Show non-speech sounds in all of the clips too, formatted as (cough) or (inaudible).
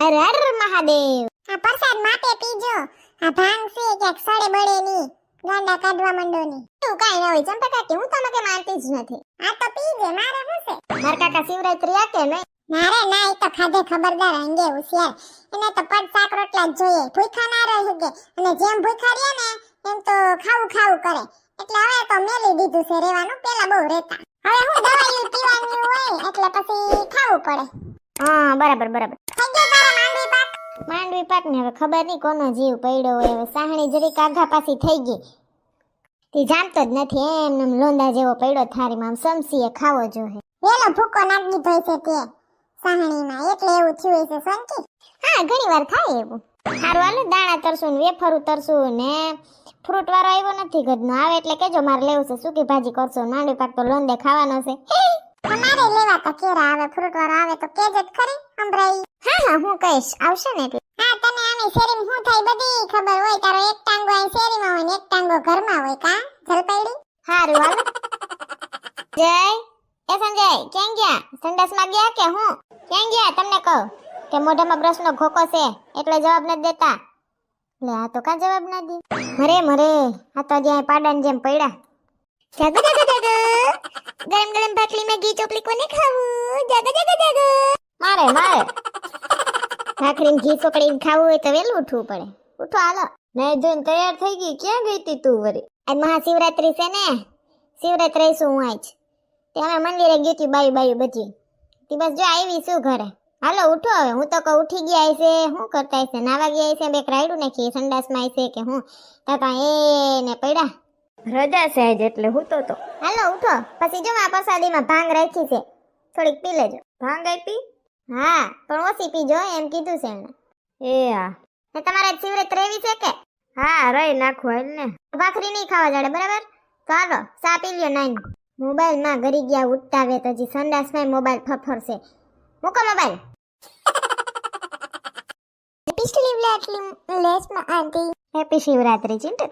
હર હર મહાદેવ. આ પ્રસાદ માટે પીજો. આ ભાંગ છે ક્યાંક સડે બળે ની. ગાંડા કાઢવા માંડો ની તું કાઈ ના હોય, ચંપા કાકી, હું તમને કે માનતી જ નથી. આ તો પીજે મારે હું છે? મારા કાકા શિવરાત્રી આ કે નહીં મારે ના, એ તો ખાધે ખબરદાર અંગે હોશિયાર. એને તો પડ શાક રોટલા જ જોઈએ. ભૂખા ના રહી કે? અને જેમ ભૂખા રહે ને, એમ તો ખાવું ખાવું કરે. એટલે હવે તો મેલી દીધું છે રેવાનું પેલા બહુ રહેતા. હવે હું દવાઈ પીવાની હોય, એટલે પછી ખાવું પડે. હા, બરાબર બરાબર. માંડવી પાક. ને હવે ખબર નહીં કોનો જીવ પડ્યો હોય. હવે સાહણી જરીક આઘા પાછી થઈ ગઈ. તે જાણતો જ નથી એમ એમ લોંદા જેવો પડ્યો થારીમાં. આમ સમસીએ ખાવો જોઈએ. વેલો ભૂકો નાખી દીધો છે તે. સાહણીમાં એટલે એવું થયું છે સંકી હા ઘણી વાર થાય એવું. સારું હાલો દાણા તરશું ને વેફરું ને ફ્રૂટ વાળો આવ્યો નથી ઘરનો. આવે એટલે કેજો મારે લેવું છે. સૂકી ભાજી કરશો. માંડવી પાક તો લોંદે ખાવાનો છે. (laughs) તમારે લેવા તો કેરા આવે ફ્રૂટ વાળા આવે તો કેજ જ ખરી હા હા હું કહીશ. આવશે ને એટલે હા તને આની શેરીમ શું થાય બધી ખબર હોય? તારો એક ટાંગો અહીં શેરીમાં હોય ને એક ટાંગો ઘરમાં હોય કા? જલપાઈડી? હારું હાલ જય. એ સંજય ક્યાં ગયા? સંડાસમાં ગયા કે હું? ક્યાં ગયા તમને કહું? કે મોઢામાં બ્રશનો ખોખો છે એટલે જવાબ નથી દેતા. લે આ તો કા જવાબ ના દે? મરે મરે. આ તો જ્યાં પાડાની જેમ પડ્યા. જાગો જાગો જાગો. ગરમ ગરમ ભાખરીમાં ઘી ચોપલી કોને ખાવું? જાગો જાગો જાગો. મારે મારે. ભાખરીમાં ઘી ચોપડીને ખાવું હોય તો વેલું ઉઠવું પડે. ઉઠો હાલો. નહીં જોઈને તૈયાર થઈ ગઈ. ક્યાં ગઈ તી તું વરી? આજ મહાશિવરાત્રી છે ને. શિવરાત્રી રહીશું હું આજ. તે અમે મંદિરે ગઈ હતી બાયું બાયું બધી. તે બસ જો આવી શું ઘરે. હાલો ઉઠો હવે. હું તો કહું ઉઠી ગયા છે શું કરતા છે નાવા ગયા છે બે રાયડું નાખી સંડાસમાં છે કે હું? તાતા એ ને પડ્યા. રજા છે આજ એટલે હું તો તો. હાલો ઉઠો. પછી જો આ પ્રસાદીમાં ભાંગ રાખી છે. થોડીક પી લેજો. ભાંગ આપી? હા પણ ઓછી પીજો એમ કીધું છે એણે. એ હા ને તમારે આજ શિવરાત્રી છે કે? હા રહી નાખો હાલ ને. ભાખરી નહીં ખાવા જાડે બરાબર? ચાલો ચા પી લ્યો નાઈ. મોબાઈલમાં ગરી ગયા ઉઠતા આવે તો હજી સંડાસમાં મોબાઈલ ફફરશે મૂકો મોબાઈલ. પિછલી આટલી લેસમાં આંટી. હેપી શિવરાત્રી ચિંટુ.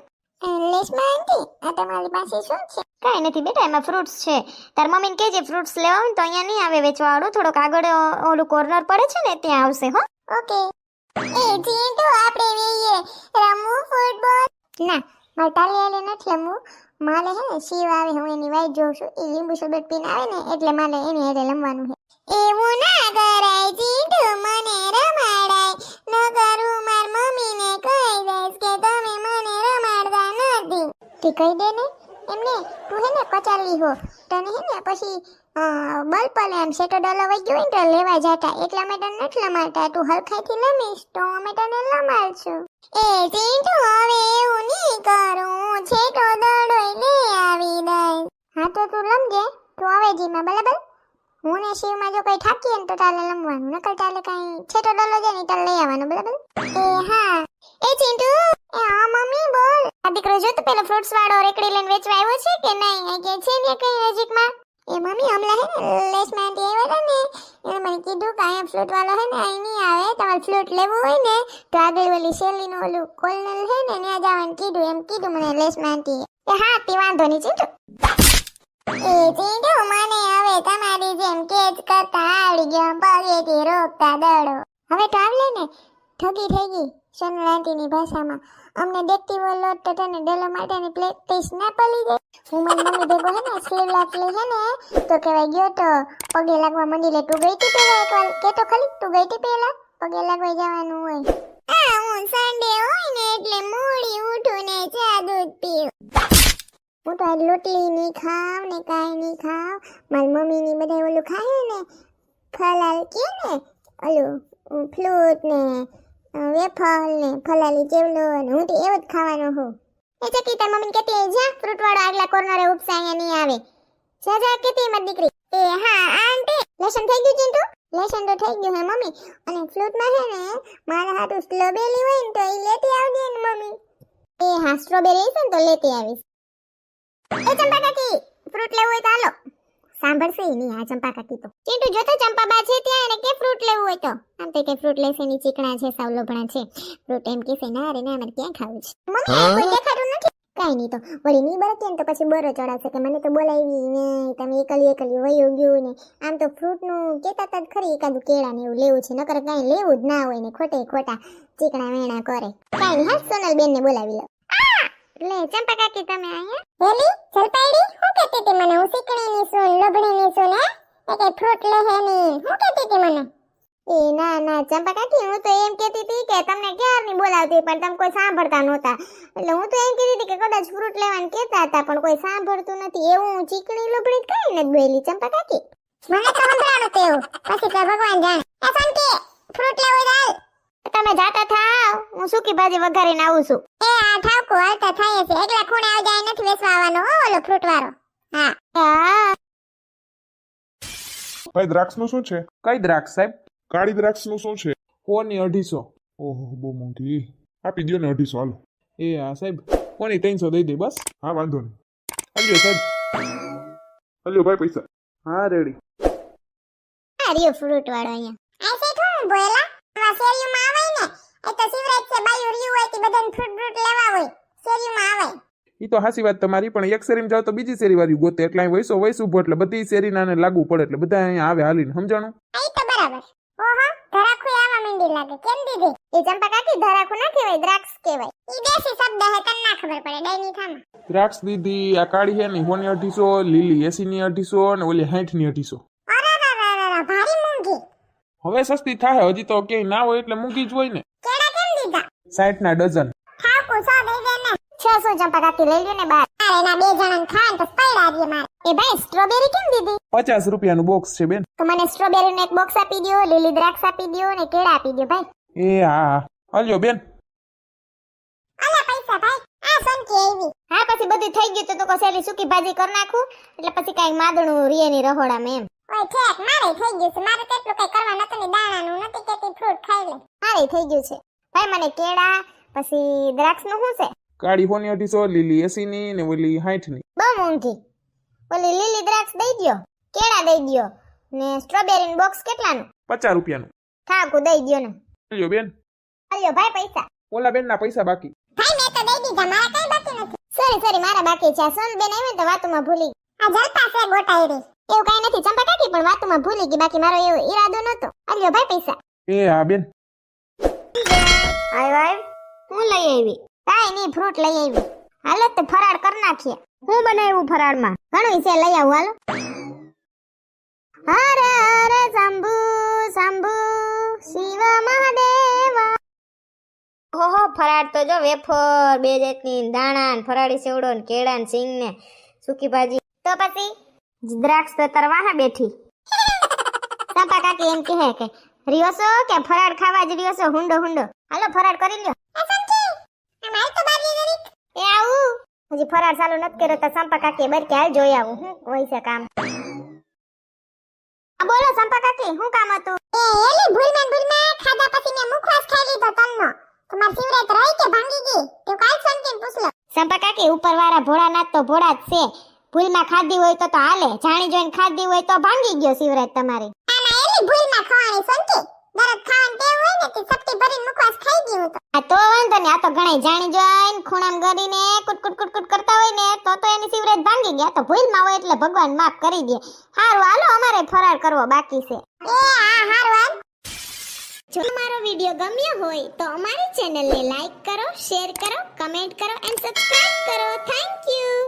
લેસમાં આંટી આ તમારી પાસે શું છે? કાંઈ નથી બેટા એમાં ફ્રૂટ્સ છે. તાર મમ્મીને કહેજે ફ્રૂટ્સ લેવા ને તો અહીંયા નહીં આવે વેચવા વાળું થોડોક આગળ ઓલું કોર્નર પડે છે ને, ત્યાં આવશે, હો. ઓકે. એ જીંટુ આપણે વેઈએ રમવું ફૂટબોલ ના, મારે ટાલી આલે નથી રમવું મારે હે ને, શિવ આવે, હું એની વાઈટ જોઉં છું. એ લીંબુ શરબત પીને આવે ને, એટલે માલે એની હારે રમવાનું છે. એવું ના કરાય જીંટુ મને રમાડાય. ન કરું, માર મમ્મીને કહી દઈશ કે તમે મને રમાડતા નથી. તે કહી દે ને એમને તું હે ને કચાલી હો. તને હે ને પછી બલ્બ એમ સેટો ડોલો વઈ ગયો ને તો લેવા જતા. એટલે અમે તને નથી લમાડતા. તું હલખાઈથી લમીશ તો અમે તને લમાડશું. એ જીંટુ હવે એવું નહીં કરું. છેટો દડો લે આવી દઈશ હા તો તું લમજે. તું અવેજીમાં બરાબર? હું ને શિવમાં જો કઈ ઠાકીએ ને તો તાલે લમવાનું. નકર તાલે કઈ છેટો ડોલો જાય ને તારે લઈ આવવાનું, બરાબર? એ હા. એ ચિંટુ, એ હા, મમ્મી. આ દીકરો જો તો પેલો ફ્રૂટ્સ વાળો રેકડી લઈને વેચવા આવ્યો છે કે નહીં? આ કે છે ને કઈ નજીકમાં? એ મમ્મી હમણાં હે ને લેસમાં આંટી આવ્યા હતા ને એણે મને કીધું કે અહીંયા ફ્લૂટ વાળો હે ને અહીં નહીં આવે, તમારે ફ્લૂટ લેવું હોય ને, તો આગળ ઓલી શેલીનું ઓલું કોલનલ હે ને, ત્યાં જવાનું કીધું, એમ કીધું મને લેસમાં આંટી. એ હા, તે વાંધો નહીં, ચિંટુ. એ ચીંટુ, મને હવે તમારી જેમ કેચ કરતા આવડી ગયો, પગેથી રોકતા દડો. હવે તો આવલે ને, ઠગી થઈ ગઈ સોનલાંટીની ભાષામાં. અમને દેખતી બોલો તો તને ડોલો માટેની પ્રેક્ટિસ ના પડી ગઈ. હું મારી મમ્મી ભેગો હે ને સ્લીવ લઈ હે ને તો કહેવાય ગયો તો પગે લાગવા મંડી લે તું ગઈ તી પેલા એકવાર? કે તો ખાલી તું ગઈ તી પેલા પગે લાગવા જવાનું હોય. આ હું સન્ડે હોય ને એટલે મોડી ઉઠું ને ચા દૂધ પીવું. હું તો આજ રોટલી નહીં ખાવ ને કાંઈ નહીં ખાવ. મારી મમ્મીની બધા ઓલું ખાય ને ફલાલ કે ને ઓલું ફ્લૂટ ને અ, વેફર ને ફલાલી ચેવલો ને હું તો એવું જ ખાવાનો હું એ ચકી તાર મમ્મી કેતી જા ફ્રૂટ વાળો આગલા કોર્નરે ઉપસા અહીંયા નહીં આવે. જા જા કેતી મારી દીકરી. એ હા આંટી લેસન થઈ ગયું ચિંટુ? લેસન તો થઈ ગયું હે મમ્મી. અને ફ્રૂટમાં છે ને મારા હાટુ સ્ટ્રોબેરી હોય ને તો એ લેતી આવજે ને મમ્મી. એ હા સ્ટ્રોબેરી છે ને તો લેતી આવીશ. એ ચંપા કાકી ફ્રૂટ લેવું હોય તો હાલો. સાંભળશે નહીં આ ચંપા કાકી તો. ચીંટુ જોતો ચંપા બા છે ત્યાં એને કે ફ્રૂટ લેવું હોય તો? આમ તો કે ફ્રૂટ લેશે ની ચીકણા છે સાવલોભણા છે. ફ્રૂટ એમ કેસે ના રે ના અમારે ક્યાં ખાવું છે? મમ્મી કોઈ દેખાતું નથી? કઈ નહીં તો. વળી ની બરકે ને તો પછી બરો ચડાવશે કે મને તો બોલાવી ને તમે એકલી એકલી વયું ગયું ને. આમ તો ફ્રૂટનું કહેતા હતા જ ખરી એકાદું કેળા ને એવું લેવું છે. નકર કાંઈ લેવું જ ના હોય ને ખોટે ખોટા ચીકણા વેણા કરે. કાંઈ નહીં હા સોનલ બેન ને બોલાવી લો લે ચંપા કાકી તમે અહીંયા? હેલી, જલપાઈડી શું કહેતી હતી મને? હું શીકણીની છું લબડીની છું ને? એ ફ્રૂટ લે હે ની શું કહેતી હતી મને? એ ના ના ચંપા કાકી હું તો એમ કહેતી હતી કે તમને ક્યારની બોલાવતી, પણ તમે કોઈ સાંભળતા નહોતા. એટલે હું તો એમ કહેતી હતી કે કદાચ ફ્રૂટ લેવાનું કહેતા હતા, પણ કોઈ સાંભળતું નથી. એવું ચીકણી લબડી કઈ નથી બોલી ચંપા કાકી મને તો સંભળાણું તેવું. પછી તો ભગવાન જાણે. એ સંકે ફ્રૂટ લેવું જાય તમે જાતા થાવ. હું સૂકી ભાજી વઘારીને આવું છું. એ આ ઠાવકો હાલતા થાય છે. એકલા ખૂણે આવ જાય નથી બેસવા આવવાનો હો ઓલો ફ્રૂટ વાળો હા. હા. ભાઈ દ્રાક્ષનું શું છે? કઈ દ્રાક્ષ સાહેબ? કાળી દ્રાક્ષનું શું છે? કોની અઢીસો? ઓહો બહુ મોંઘી. આપી દ્યો ને અઢીસો હાલો. એ હા સાહેબ. કોની ત્રણસો દઈ દે બસ? હા વાંધો નહીં. હલ્યો સાહેબ. હલ્યો ભાઈ પૈસા. હા રેડી. આ રહ્યો ફ્રૂટ વાળો અહીંયા. આ હું બોયલા? આ શેરીમાં આવે ને એ તો શિવરાજ છે બાયું રહ્યું હોય તે બધાને ફ્રૂટ ફ્રૂટ લેવા હોય શેરીમાં આવે ઈ તો હાસી વાત તમારી પણ એક શેરીમાં જાવ તો બીજી શેરી વાળી ગોતે એટલે અહીં વૈસો વૈસ ઊભો એટલે બધી શેરીના ને લાગુ પડે એટલે બધા અહીંયા આવે હાલીને સમજાણું? આ ઈ તો બરાબર. ઓહો ધરાખું આવા મંડી લાગે કેમ દીધી? એ ચંપા કાકી ધરાખું ના કહેવાય દ્રાક્ષ કહેવાય. ઈ દેશી શબ્દ હે તને ના ખબર પડે ડઈની થામાં. દ્રાક્ષ દીધી આ કાળી હે ને હોની અઢીસો લીલી એસીની અઢીસો અને ઓલી સાઠની અઢીસો. અરે ભારી મોંઘી હવે સસ્તી થાય હજી તો ક્યાંય ના હોય એટલે મૂકી જ હોય ને. કેળા કેમ દીધા? સાઠના ડઝન. ઠાકુ સો દઈ દે ને. છ શું ચંપા કાકી લઈ લ્યો ને બાર. અરે ના બે જણાને ખાય તો પૈડા દે મારે. એ ભાઈ સ્ટ્રોબેરી કેમ દીધી? પચાસ રૂપિયાનું બોક્સ છે બેન. તો મને સ્ટ્રોબેરી નું એક બોક્સ આપી દ્યો લીલી દ્રાક્ષ આપી દો ને કેળા આપી દો ભાઈ. એ હા હલ્યો બેન. અલા પૈસા ભાઈ. આ સંકી આવી. હા પછી બધું થઈ ગયું તો તો કસેલી સૂકી ભાજી કરી નાખું. એટલે પછી કાંઈ માદણું રીએ ની રહોડામાં એમ. ઓય ઠેક મારે થઈ ગયું છે. મારે તો એટલું કઈ કરવા નતું ને દાણાનું નથી કેતી ફ્રૂટ ખાઈ લે મારે થઈ ગયું છે. ભાઈ મને કેળા પછી દ્રાક્ષનું શું છે? કાળી હોની અઢીસો લીલી એસીની ને ઓલી સાઠની બહુ મોંઘી. ઓલી લીલી દ્રાક્ષ દઈ દયો કેળા દઈ દયો ને સ્ટ્રોબેરીનું બોક્સ કેટલાનું? પચાસ રૂપિયાનું. ઠાકું દઈ દયો ને. હલ્યો બેન. અલ્યો ભાઈ પૈસા. ઓલા બેનના પૈસા બાકી. ભાઈ મેં તો દઈ દીધા મારા કઈ બાકી નથી. સોરી સોરી મારા બાકી છે. સોન બેન આવી તો વાતોમાં ભૂલી આ જલપા છે ગોટાઈડી એવું કાંઈ નથી ચંપા કાકી પણ વાતોમાં ભૂલી ગઈ બાકી મારો એવો ઈરાદો નતો અલ્યો ભાઈ પૈસા. એ હા બેન. આય વાય હું લઈ આવી. કાંઈ નહીં ફ્રૂટ લઈ આવી. હાલો તો ફરાળ કરી નાખીએ. હું બનાવ્યું ફરાળમાં? ઘણું છે લઈ આવું હાલો. હર હર શંભુ શંભુ શિવ મહાદેવ. ઓહો ફરાળ તો જો વેફર બે જાતની દાણા ને ફરાળી સેવડો ને કેળા ને સિંગ ને સૂકી ભાજી. તો પછી? દ્રાક્ષ તો તરવા બેઠી. સાપા કાકી એમ કહે કે રિયોસો કે ફરાળ ખાવા જ રિયોસો હુંડો હુંડો. હાલો ફરાળ કરી લ્યો. એ આવું. હજી ફરાળ ચાલુ નથી કર્યો તો સંપા કાકી બર કે હાલ જોઈ આવું. હું હોય છે કામ. આ બોલો સંપા કાકી શું કામ હતું? એ એલી ભૂલમાં ભૂલમાં ખાધા પછી મેં મુખવાસ ખાઈ લીધો તનનો તમાર સિવરેત રહી કે ભાંગી ગઈ? તો કાલ સંકીને પૂછ લો. સંપા કાકી ઉપર વાળા ભોળાનાથ તો ભોળા જ છે. ભૂલમાં ખાધી હોય તો તો હાલે જાણી જોઈને ખાધી હોય તો ભાંગી ગયો શિવરાજ તમારી. આના એલી ભૂલમાં ખવાણી સંકી દરદ ખાવાની ટેવ હોય ને તે સપટી ભરીને મુખવાસ ખાઈ ગઈ તો આ તો વાંધો ને આ તો ઘણે જાણી જોઈને ખૂણામ ગરીને કુટ કુટ કુટ કુટ કરતા હોય ને તો તો એની શિવરાજ ભાંગી ગયા. તો ભૂલમાં હોય એટલે ભગવાન માફ કરી દે. હારું હાલો અમારે ફરાર કરવો બાકી છે. એ આ હારવાન જો અમારો વીડિયો ગમ્યો હોય તો અમારી ચેનલને લાઈક કરો શેર કરો કમેન્ટ કરો એન્ડ સબસ્ક્રાઇબ કરો. Thank you.